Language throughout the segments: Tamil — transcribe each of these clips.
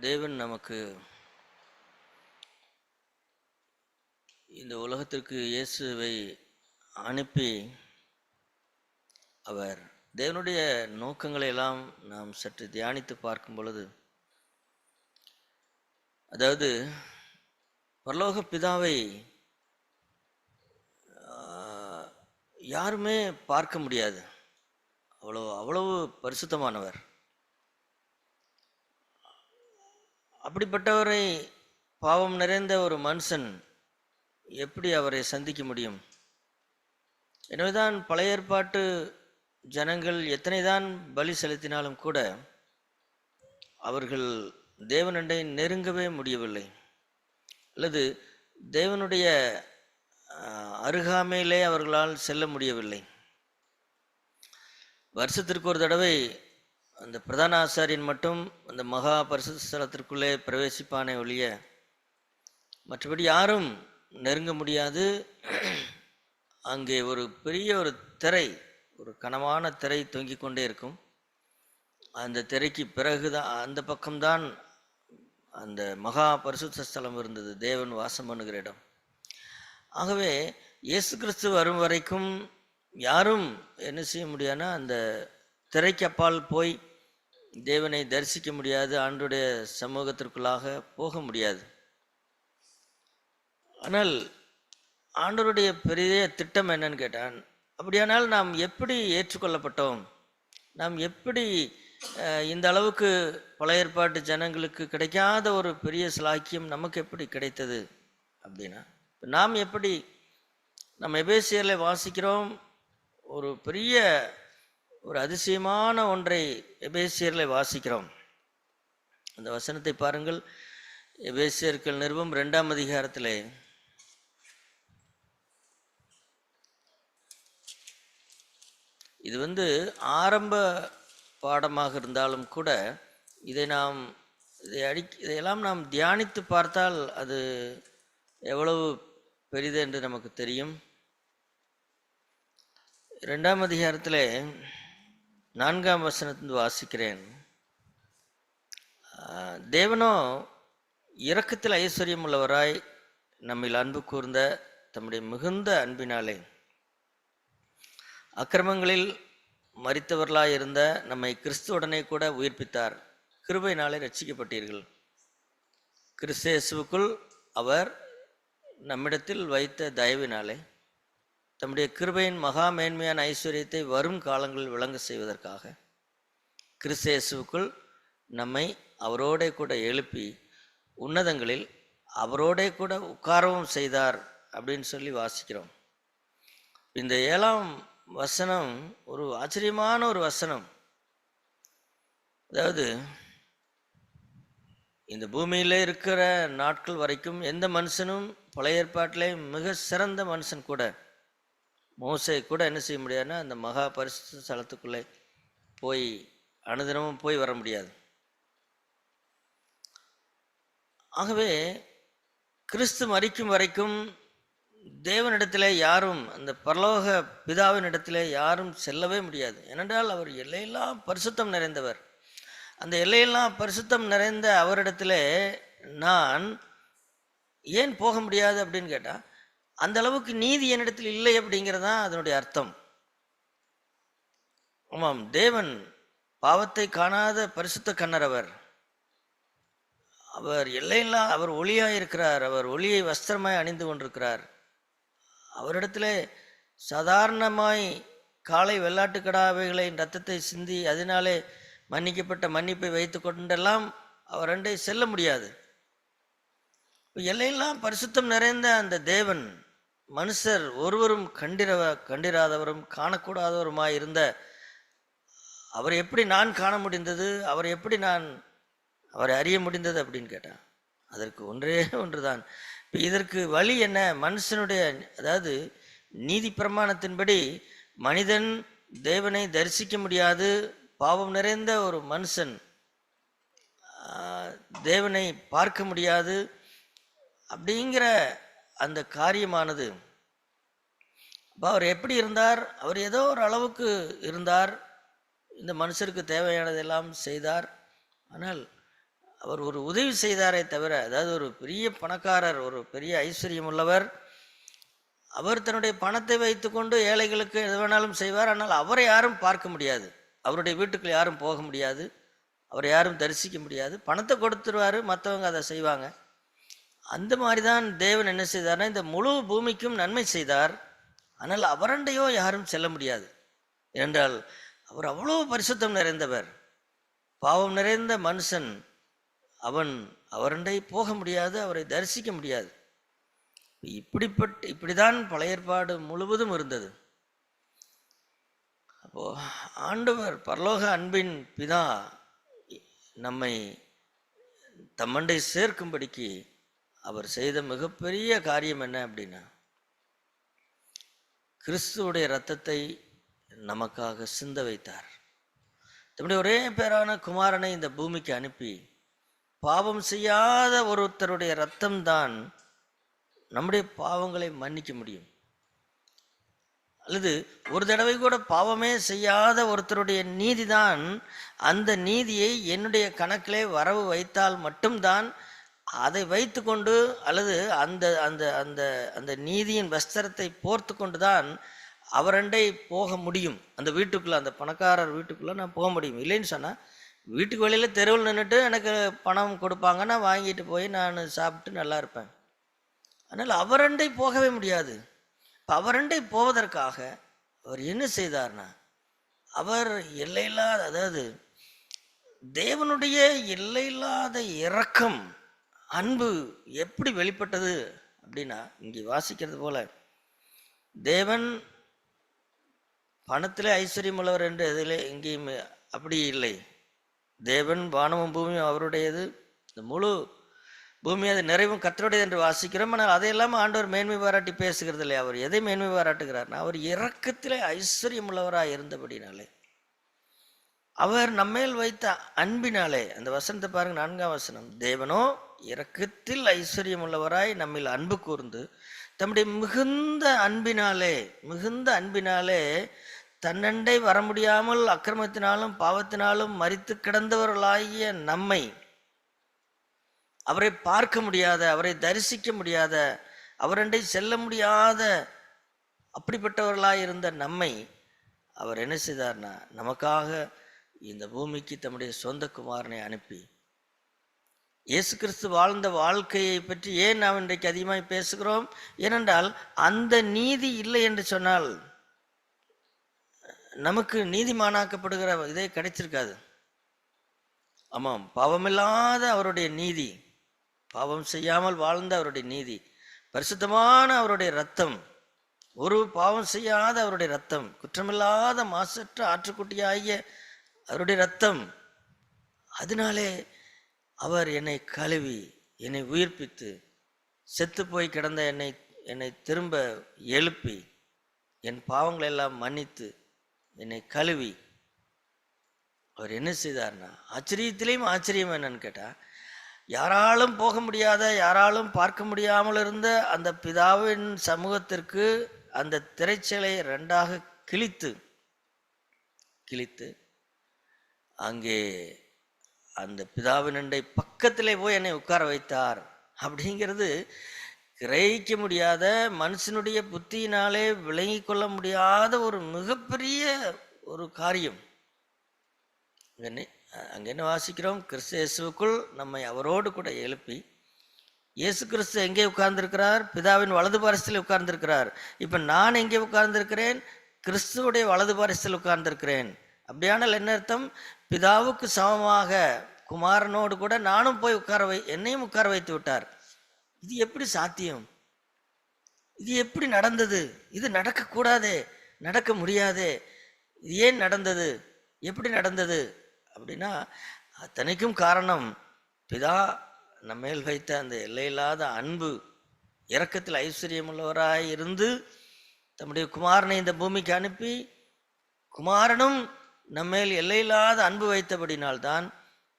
தேவன் நமக்கு இந்த உலகத்திற்கு இயேசுவை அனுப்பி அவர் தேவனுடைய நோக்கங்களை எல்லாம் நாம் சற்று தியானித்து பார்க்கும் பொழுது அதாவது பரலோக பிதாவை யாருமே பார்க்க முடியாது. அவ்வளோ அவ்வளவு பரிசுத்தமானவர். அப்படிப்பட்டவரை பாவம் நிறைந்த ஒரு மனுஷன் எப்படி அவரை சந்திக்க முடியும்? எனவேதான் பழைய ஏற்பாட்டு ஜனங்கள் எத்தனைதான் பலி செலுத்தினாலும் கூட அவர்கள் தேவனண்டை நெருங்கவே முடியவில்லை. அல்லது தேவனுடைய அருகாமையிலே அவர்களால் செல்ல முடியவில்லை. வருஷத்திற்கு ஒரு தடவை அந்த பிரதான ஆசாரியன் மட்டும் அந்த மகா பரிசுத்தலத்திற்குள்ளே பிரவேசிப்பானே ஒழிய மற்றபடி யாரும் நெருங்க முடியாது. அங்கே ஒரு பெரிய ஒரு திரை ஒரு கனமான திரை தொங்கிக் கொண்டே இருக்கும். அந்த திரைக்கு பிறகுதான் அந்த பக்கம்தான் அந்த மகா பரிசுத்த ஸ்தலம் இருந்தது தேவன் வாசம் பண்ணுகிற இடம். ஆகவே இயேசு கிறிஸ்து வரும் வரைக்கும் யாரும் என்ன செய்ய முடியாதுன்னா அந்த திரைக்கப்பால் போய் தேவனை தரிசிக்க முடியாது ஆண்டுடைய சமூகத்திற்குள்ளாக போக முடியாது. ஆனால் ஆண்டவருடைய பெரிய திட்டம் என்னன்னு கேட்டான் அப்படியானால் நாம் எப்படி ஏற்றுக்கொள்ளப்பட்டோம்? நாம் எப்படி இந்த அளவுக்கு பழைய ஏற்பாட்டு ஜனங்களுக்கு கிடைக்காத ஒரு பெரிய சிலாக்கியம் நமக்கு எப்படி கிடைத்தது அப்படின்னா இப்போ நாம் எப்படி நம்ம எபேசியரில் வாசிக்கிறோம் ஒரு பெரிய ஒரு அதிசயமான ஒன்றை எபேசியரில் வாசிக்கிறோம். அந்த வசனத்தை பாருங்கள். எபேசியர்கள் நிறுவம் ரெண்டாம் அதிகாரத்தில். இது வந்து ஆரம்ப பாடமாக இருந்தாலும் கூட இதை நாம் இதை அடி இதையெல்லாம் நாம் தியானித்து பார்த்தால் அது எவ்வளவு பெரிது என்று நமக்கு தெரியும். ரெண்டாம் அதிகாரத்தில் நான்காம் வசனத்திலிருந்து வாசிக்கிறேன். தேவனோ இரக்கத்தில் ஐஸ்வர்யம் உள்ளவராய் நம்மில் அன்பு கூர்ந்த தம்முடைய மிகுந்த அன்பினாலே அக்கிரமங்களில் மரித்தவர்களாய் இருந்த நம்மை கிறிஸ்துவுடனே கூட உயிர்ப்பித்தார். கிருபையினாலே ரட்சிக்கப்பட்டீர்கள் கிறிஸ்தேசுவுக்குள் அவர் நம்மிடத்தில் வைத்த தயவினாலே தம்முடைய கிருபையின் மகா மேன்மையான ஐஸ்வர்யத்தை வரும் காலங்களில் விளங்க செய்வதற்காக கிறிஸ்தேசுவுக்குள் நம்மை அவரோடே கூட எழுப்பி உன்னதங்களில் அவரோடே கூட உட்காரவும் செய்தார் அப்படின்னு சொல்லி வாசிக்கிறோம். இந்த ஏழாம் வசனம் ஒரு ஆச்சரியமான ஒரு வசனம். அதாவது இந்த பூமியில் இருக்கிற நாட்கள் வரைக்கும் எந்த மனுஷனும் பழைய ஏற்பாட்டிலே மிக சிறந்த மனுஷன் கூட மோசை கூட என்ன செய்ய முடியாதுன்னா அந்த மகா பரிசுத்த ஸ்தலத்துக்குள்ளே போய் அனுதினமும் போய் வர முடியாது. ஆகவே கிறிஸ்து மரிக்கும் வரைக்கும் தேவனிடத்தில் யாரும் அந்த பரலோக பிதாவின் இடத்துல யாரும் செல்லவே முடியாது. ஏனென்றால் அவர் எல்லையெல்லாம் பரிசுத்தம் நிறைந்தவர். அந்த எல்லையெல்லாம் பரிசுத்தம் நிறைந்த அவரிடத்தில் நான் ஏன் போக முடியாது அப்படின்னு கேட்டால் அந்த அளவுக்கு நீதி என்னிடத்தில் இல்லை அப்படிங்கிறதான் அதனுடைய அர்த்தம். ஆமாம் தேவன் பாவத்தை காணாத பரிசுத்த கண்ணர் அவர். அவர் எல்லையில்லா அவர் ஒளியாக இருக்கிறார். அவர் ஒளியை வஸ்திரமாய் அணிந்து கொண்டிருக்கிறார். அவரிடத்திலே சாதாரணமாய் காலை வெள்ளாட்டு கடாவைகளின் ரத்தத்தை சிந்தி அதனாலே மன்னிக்கப்பட்ட மன்னிப்பை வைத்து கொண்டெல்லாம் அவர் அண்டை செல்ல முடியாது. எல்லையெல்லாம் பரிசுத்தம் நிறைந்த அந்த தேவன் மனுஷர் ஒருவரும் கண்டிரவ கண்டிராதவரும் காணக்கூடாதவருமாய் இருந்த அவரை எப்படி நான் காண முடிந்தது அவரை எப்படி நான் அவரை அறிய முடிந்தது அப்படின்னு கேட்டான். அதற்கு ஒன்றே ஒன்றுதான். இப்போ இதற்கு வழி என்ன? மனுஷனுடைய அதாவது நீதி பிரமாணத்தின்படி மனிதன் தேவனை தரிசிக்க முடியாது. பாவம் நிறைந்த ஒரு மனுஷன் தேவனை பார்க்க முடியாது. அப்படிங்கிற அந்த காரியமானது. இப்போ அவர் எப்படி இருந்தார்? அவர் ஏதோ ஒரு அளவுக்கு இருந்தார். இந்த மனுஷருக்கு தேவையானதெல்லாம் செய்தார். ஆனால் அவர் ஒரு உதவி செய்தாரே தவிர அதாவது ஒரு பெரிய பணக்காரர் ஒரு பெரிய ஐஸ்வர்யம் உள்ளவர் அவர் தன்னுடைய பணத்தை வைத்துக்கொண்டு ஏழைகளுக்கு எது வேணாலும் செய்வார். ஆனால் அவரை யாரும் பார்க்க முடியாது. அவருடைய வீட்டுக்குள் யாரும் போக முடியாது. அவரை யாரும் தரிசிக்க முடியாது. பணத்தை கொடுத்துருவாரு. மற்றவங்க அதை செய்வாங்க. அந்த மாதிரி தான் தேவன் என்ன செய்தார்னா இந்த முழு பூமிக்கும் நன்மை செய்தார். ஆனால் அவரண்டையோ யாரும் செல்ல முடியாது. என்றால் அவர் அவ்வளோ பரிசுத்தம் நிறைந்தவர். பாவம் நிறைந்த மனுஷன். அவன் அவரண்டை போக முடியாது அவரை தரிசிக்க முடியாது. இப்படிப்பட்ட இப்படிதான் பழைய ஏற்பாடு முழுவதும் இருந்தது. அப்போ ஆண்டவர் பரலோக அன்பின் பிதா நம்மை தம்மண்டை சேர்க்கும்படிக்கு அவர் செய்த மிகப்பெரிய காரியம் என்ன அப்படின்னா கிறிஸ்துவுடைய இரத்தத்தை நமக்காக சிந்த வைத்தார். தம்முடைய ஒரே பேரான குமாரனை இந்த பூமிக்கு அனுப்பி பாவம் செய்யாத ஒருத்தருடைய ரத்தம்தான் நம்முடைய பாவங்களை மன்னிக்க முடியும். அல்லது ஒரு தடவை கூட பாவமே செய்யாத ஒருத்தருடைய நீதிதான் அந்த நீதியை என்னுடைய கணக்கிலே வரவு வைத்தால் மட்டும்தான் அதை வைத்துக்கொண்டு அல்லது அந்த அந்த அந்த அந்த நீதியின் வஸ்திரத்தை போர்த்து கொண்டு தான் அவரண்டை போக முடியும். அந்த வீட்டுக்குள்ள அந்த பணக்காரர் வீட்டுக்குள்ள நான் போக முடியும். இல்லைன்னு சொன்னால் வீட்டுக்கு வழியில் தெருவில் நின்றுட்டு எனக்கு பணம் கொடுப்பாங்க நான் வாங்கிட்டு போய் நான் சாப்பிட்டு நல்லா இருப்பேன். அதனால் அவரண்டை போகவே முடியாது. இப்போ அவரண்டை போவதற்காக அவர் என்ன செய்தார்னா அவர் எல்லையில்லாத அதாவது தேவனுடைய எல்லையில்லாத இரக்கம் அன்பு எப்படி வெளிப்பட்டது அப்படின்னா இங்கே வாசிக்கிறது போல தேவன் பணத்திலே ஐஸ்வர்யம் உள்ளவர் என்று எதிலே எங்கேயும் அப்படி இல்லை. தேவன் வானமும் பூமியும் அவருடையது. இந்த முழு பூமி அது நிறைவும் கத்தருடையது என்று வாசிக்கிறோம். ஆனால் அதையெல்லாம் ஆண்டவர் மேன்மை பாராட்டி பேசுகிறது இல்லை அவர் எதை மேன்மை பாராட்டுகிறார்னா அவர் இறக்கத்தில் ஐஸ்வர்யம் உள்ளவராக இருந்தபடினாலே. அவர் நம்மேல் வைத்த அன்பினாலே அந்த வசனத்தை பாருங்க நான்காம் வசனம். தேவனோ இரக்கத்தில் ஐஸ்வர்யம் உள்ளவராய் நம்மில் அன்பு கூர்ந்து தம்முடைய மிகுந்த அன்பினாலே மிகுந்த அன்பினாலே தன்னண்டை வர முடியாமல் அக்கிரமத்தினாலும் பாவத்தினாலும் மறித்து கிடந்தவர்களாகிய நம்மை அவரை பார்க்க முடியாத அவரை தரிசிக்க முடியாத அவரண்டை செல்ல முடியாத அப்படிப்பட்டவர்களாய் இருந்த நம்மை அவர் என்ன செய்தார்னா நமக்காக இந்த பூமிக்கு தம்முடைய சொந்த குமாரனை அனுப்பி இயேசு கிறிஸ்து வாழ்ந்த வாழ்க்கையை பற்றி ஏன் நாம் இன்றைக்கு அதிகமாக பேசுகிறோம்? ஏனென்றால் அந்த நீதி இல்லை என்று சொன்னால் நமக்கு நீதிமானாக்கப்படுகிற இதே கிடைச்சிருக்காது. ஆமாம் பாவமில்லாத அவருடைய நீதி பாவம் செய்யாமல் வாழ்ந்த அவருடைய நீதி பரிசுத்தமான அவருடைய ரத்தம் ஒரு பாவம் செய்யாத அவருடைய ரத்தம் குற்றமில்லாத மாசற்ற ஆற்றுக்குட்டியாகிய அவருடைய ரத்தம் அதனாலே அவர் என்னை கழுவி என்னை உயிர்ப்பித்து செத்து போய் கிடந்த என்னை என்னை திரும்ப எழுப்பி என் பாவங்களை எல்லாம் மன்னித்து என்னை கழுவி. அவர் என்ன செய்தார்னா ஆச்சரியத்திலையும் ஆச்சரியம் என்னன்னு கேட்டால் யாராலும் போக முடியாத யாராலும் பார்க்க முடியாமல் இருந்த அந்த பிதாவின் சமூகத்திற்கு அந்த திரைச்சலை ரெண்டாக கிழித்து கிழித்து அங்கே அந்த பிதாவினண்டை பக்கத்திலே போய் என்னை உட்கார வைத்தார். அப்படிங்கிறது கிரகிக்க முடியாத மனுஷனுடைய புத்தியினாலே விளங்கி கொள்ள முடியாத ஒரு மிகப்பெரிய ஒரு காரியம். அங்கே என்ன- என்ன வாசிக்கிறோம்? கிறிஸ்து இயேசுவுக்குள் நம்மை அவரோடு கூட எழுப்பி இயேசு கிறிஸ்து எங்கே உட்கார்ந்திருக்கிறார்? பிதாவின் வலது பாரசத்தில் உட்கார்ந்திருக்கிறார். இப்போ நான் எங்கே உட்கார்ந்திருக்கிறேன்? கிறிஸ்துவுடைய வலது பாரசத்தில் உட்கார்ந்திருக்கிறேன். அப்படியானால் என்ன அர்த்தம்? பிதாவுக்கு சமமாக குமாரனோடு கூட நானும் போய் உட்கார வை என்னையும் உட்கார வைத்து விட்டார். இது எப்படி சாத்தியம்? இது எப்படி நடந்தது? இது நடக்கக்கூடாதே நடக்க முடியாதே இது ஏன் நடந்தது? எப்படி நடந்தது? அப்படின்னா அத்தனைக்கும் காரணம் பிதா நம்மேல் வைத்த அந்த எல்லையில்லாத அன்பு இரக்கத்தில் ஐஸ்வர்யமுள்ளவராய் இருந்து தம்முடைய குமாரனை இந்த பூமிக்கு அனுப்பி குமாரனும் நம்மேல் எல்லையில்லாத அன்பு வைத்தபடினால்தான்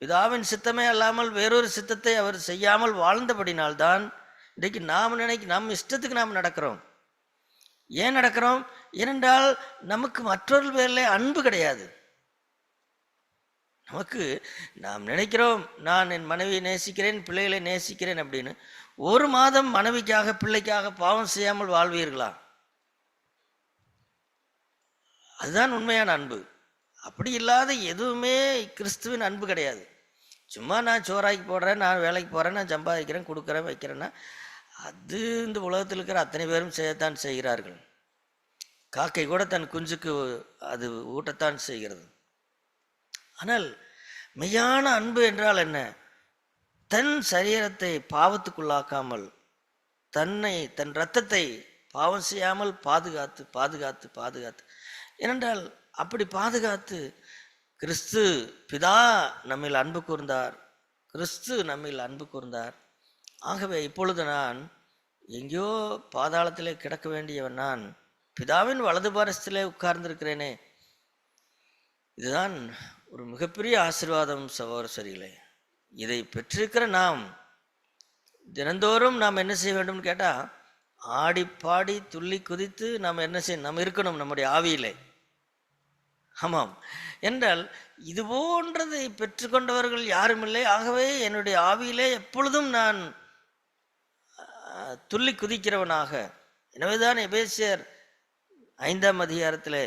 பிதாவின் சித்தமே அல்லாமல் வேறொரு சித்தத்தை அவர் செய்யாமல் வாழ்ந்தபடினால்தான் இன்றைக்கு நாம் நினைக்க நம் இஷ்டத்துக்கு நாம் நடக்கிறோம். ஏன் நடக்கிறோம்? ஏனென்றால் நமக்கு மற்றொரு பேரில் அன்பு கிடையாது. நமக்கு நாம் நினைக்கிறோம் நான் என் மனைவியை நேசிக்கிறேன் பிள்ளைகளை நேசிக்கிறேன் அப்படின்னு. ஒரு மாதம் மனைவிக்காக பிள்ளைக்காக பாவம் செய்யாமல் வாழ்வீர்களா? அதுதான் உண்மையான அன்பு. அப்படி இல்லாத எதுவுமே கிறிஸ்துவின் அன்பு கிடையாது. சும்மா நான் சோறாக்கி போடுறேன் நான் வேலைக்கு போகிறேன் நான் சம்பாதிக்கிறேன் கொடுக்குறேன் வைக்கிறேன்னா அது இந்த உலகத்தில் இருக்கிற அத்தனை பேரும் செய்யத்தான் செய்கிறார்கள். காக்கை கூட தன் குஞ்சுக்கு அது ஊட்டத்தான் செய்கிறது. ஆனால் மெய்யான அன்பு என்றால் என்ன? தன் சரீரத்தை பாவத்துக்குள்ளாக்காமல் தன்னை தன் இரத்தத்தை பாவம் செய்யாமல் பாதுகாத்து பாதுகாத்து பாதுகாத்து. ஏனென்றால் அப்படி பாதுகாத்து கிறிஸ்து பிதா நம்மில் அன்பு கூர்ந்தார். கிறிஸ்து நம்மில் அன்பு கூர்ந்தார். ஆகவே இப்பொழுது நான் எங்கேயோ பாதாளத்திலே கிடக்க வேண்டியவன் நான் பிதாவின் வலது பாரசத்திலே உட்கார்ந்திருக்கிறேனே. இதுதான் ஒரு மிகப்பெரிய ஆசீர்வாதம் சகோதர சரிகளே இதை பெற்றிருக்கிற நாம் தினந்தோறும் நாம் என்ன செய்ய வேண்டும்னு கேட்டால் ஆடி பாடி துள்ளி குதித்து நாம் என்ன செய்ய நாம் இருக்கணும் நம்முடைய ஆவியிலே. ஆமாம். என்றால் இது போன்றதை பெற்றுக்கொண்டவர்கள் யாரும் இல்லை. ஆகவே என்னுடைய ஆவியிலே எப்பொழுதும் நான் துள்ளி குதிக்கிறவனாக. எனவேதான் எபேசியர் ஐந்தாம் அதிகாரத்திலே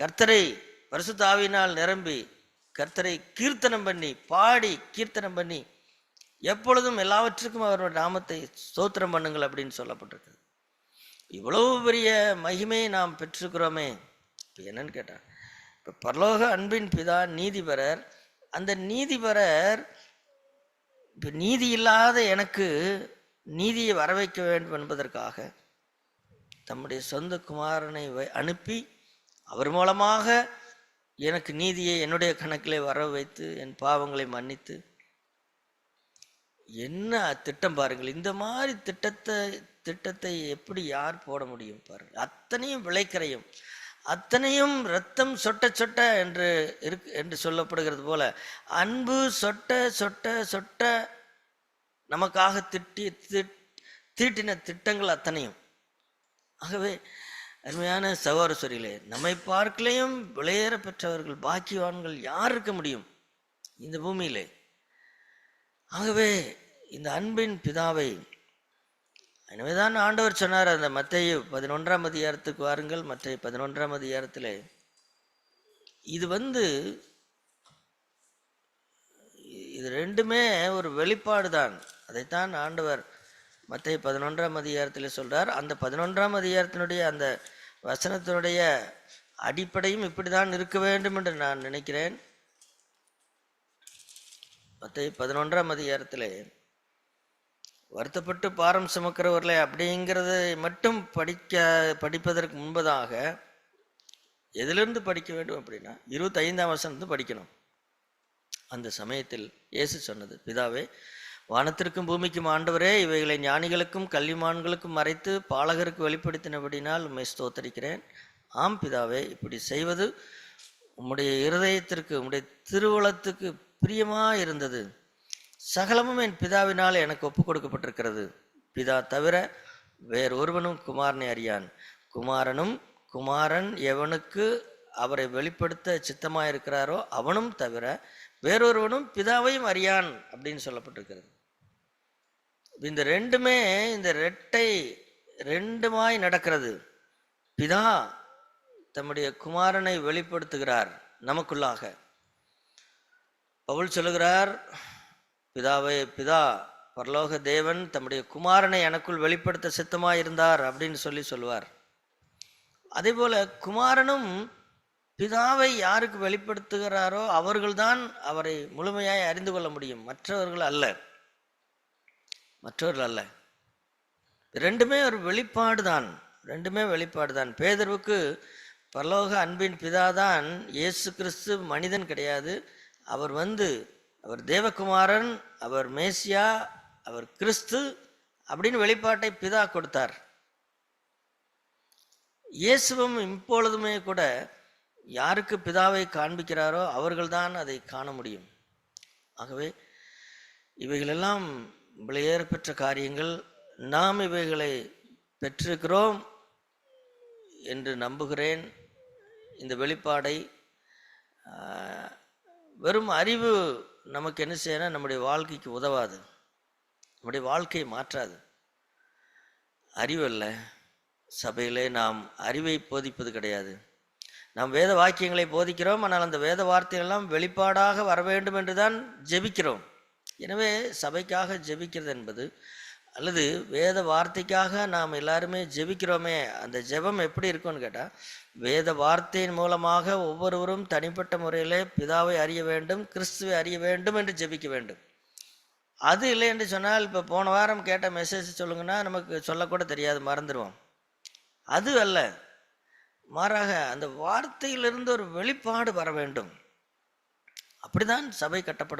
கர்த்தரை பரிசுத்த ஆவியினால் நிரம்பி கர்த்தரை கீர்த்தனம் பண்ணி பாடி கீர்த்தனம் பண்ணி எப்பொழுதும் எல்லாவற்றுக்கும் அவருடைய நாமத்தை ஸ்தோத்திரம் பண்ணுங்கள் அப்படின்னு சொல்லப்பட்டிருக்கு இவ்வளவு பெரிய மகிமையை நாம் பெற்றுக்கிறோமே இப்போ என்னன்னு கேட்டான் இப்போ பரலோக அன்பின் பிதா நீதிபரர். அந்த நீதிபரர் இப்போ நீதி இல்லாத எனக்கு நீதியை வர வைக்க வேண்டும் என்பதற்காக தம்முடைய சொந்த குமாரனை வை- அனுப்பி அவர் மூலமாக எனக்கு நீதியை என்னுடைய கணக்கிலே வர வைத்து என் பாவங்களை மன்னித்து என்ன திட்டம் பாருங்கள். இந்த மாதிரி திட்டத்தை திட்டத்தை எப்படி யார் போட முடியும் பாருங்கள். அத்தனையும் விளைக்கிறையும். அத்தனையும் ரத்தம் சொட்ட சொட்ட என்று இருக்கு என்று சொல்லப்படுகிறது போல அன்பு சொட்ட சொட்ட சொட்ட நமக்காக திட்டி திட்- தீட்டின திட்டங்கள் அத்தனையும். ஆகவே அருமையான சகோதரர்களே நம்மை பார்க்கலையும் விளையேற பெற்றவர்கள் பாக்கியவான்கள் யார் இருக்க முடியும் இந்த பூமியிலே? ஆகவே இந்த அன்பின் பிதாவை எனவேதான் ஆண்டவர் சொன்னார் அந்த மத்திய பதினொன்றாம் அதிகாரத்துக்கு வாருங்கள் மற்ற பதினொன்றாம் அதிகாரத்தில். இது வந்து இது ரெண்டுமே ஒரு வெளிப்பாடு தான். அதைத்தான் ஆண்டவர் மற்ற பதினொன்றாம் அதிகாரத்தில் சொல்கிறார் அந்த பதினொன்றாம் அதிகாரத்தினுடைய அந்த வசனத்தினுடைய அடிப்படையும் இப்படி தான் இருக்க வேண்டும் என்று நான் நினைக்கிறேன். மற்ற பதினொன்றாம் அதிகாரத்திலே வருத்தப்பட்டு பாரம் சுமக்கிறவர்களே அப்படிங்கிறத மட்டும் படிக்க படிப்பதற்கு முன்பதாக எதிலிருந்து படிக்க வேண்டும் அப்படின்னா இருபத்தைந்தாம் வசனத்து படிக்கணும். அந்த சமயத்தில் இயேசு சொன்னது பிதாவே வானத்திற்கும் பூமிக்கும் ஆண்டவரே இவைகளை ஞானிகளுக்கும் கல்விமான்களுக்கும் மறைத்து பாலகருக்கு வெளிப்படுத்தினபடினால் உண்மை ஸ்தோத்தரிக்கிறேன். ஆம் பிதாவே இப்படி செய்வது உம்முடைய இருதயத்திற்கு உம்முடைய திருவளத்துக்கு பிரியமாக இருந்தது சகலமும் என் பிதாவினால் எனக்கு ஒப்புக் கொடுக்கப்பட்டிருக்கிறது. பிதா தவிர வேறு ஒருவனும் குமாரனை அறியான். குமாரனும் குமாரன் எவனுக்கு அவரை வெளிப்படுத்த சித்தமாயிருக்கிறாரோ அவனும் தவிர வேறொருவனும் பிதாவையும் அறியான் அப்படின்னு சொல்லப்பட்டிருக்கிறது. இந்த ரெண்டுமே இந்த ரெட்டை ரெண்டுமாய் நடக்கிறது. பிதா தம்முடைய குமாரனை வெளிப்படுத்துகிறார் நமக்குள்ளாக. பவுல் சொல்லுகிறார் பிதாவை பிதா பரலோக தேவன் தம்முடைய குமாரனை எனக்குள் வெளிப்படுத்த சித்தமாக இருந்தார் அப்படின்னு சொல்லி சொல்லுவார். அதே போல் குமாரனும் பிதாவை யாருக்கு வெளிப்படுத்துகிறாரோ அவர்கள்தான் அவரை முழுமையாய் அறிந்து கொள்ள முடியும். மற்றவர்கள் அல்ல. மற்றவர்கள் அல்ல. ரெண்டுமே ஒரு வெளிப்பாடு தான் ரெண்டுமே வெளிப்பாடு தான் பேதர்வுக்கு பரலோக அன்பின் பிதாதான். இயேசு கிறிஸ்து மனிதன் கிடையாது. அவர் வந்து அவர் தேவகுமாரன் அவர் மேசியா அவர் கிறிஸ்து அப்படின்னு வெளிப்பாட்டை பிதா கொடுத்தார். இயேசுவும் இப்பொழுதுமே கூட யாருக்கு பிதாவை காண்பிக்கிறாரோ அவர்கள்தான் அதை காண முடியும். ஆகவே இவைகளெல்லாம் விளையேற பெற்ற காரியங்கள். நாம் இவைகளை பெற்றிருக்கிறோம் என்று நம்புகிறேன். இந்த வெளிப்பாடை வெறும் அறிவு நமக்கு என்ன செய்யணும் நம்முடைய வாழ்க்கைக்கு உதவாது. நம்முடைய வாழ்க்கையை மாற்றாது. அறிவு சபையிலே நாம் அறிவை போதிப்பது கிடையாது. நாம் வேத வாக்கியங்களை போதிக்கிறோம் ஆனால் அந்த வேத வார்த்தைகள்லாம் வெளிப்பாடாக வர வேண்டும் என்று தான் ஜெபிக்கிறோம். எனவே சபைக்காக ஜெபிக்கிறது என்பது அல்லது வேத வார்த்தைக்காக நாம் எல்லாருமே ஜெபிக்கிறோமே அந்த ஜெபம் எப்படி இருக்கும்னு கேட்டால் வேத வார்த்தையின் மூலமாக ஒவ்வொருவரும் தனிப்பட்ட முறையிலே பிதாவை அறிய வேண்டும் கிறிஸ்துவை அறிய வேண்டும் என்று ஜெபிக்க வேண்டும். அது இல்லை என்று சொன்னால் இப்போ போன வாரம் கேட்ட மெசேஜ் சொல்லுங்கன்னா நமக்கு சொல்லக்கூட தெரியாது மறந்துடுவோம் அது அல்ல. மாறாக அந்த வார்த்தையிலிருந்து ஒரு வெளிப்பாடு வர வேண்டும். அப்படிதான் சபை கட்டப்படும்.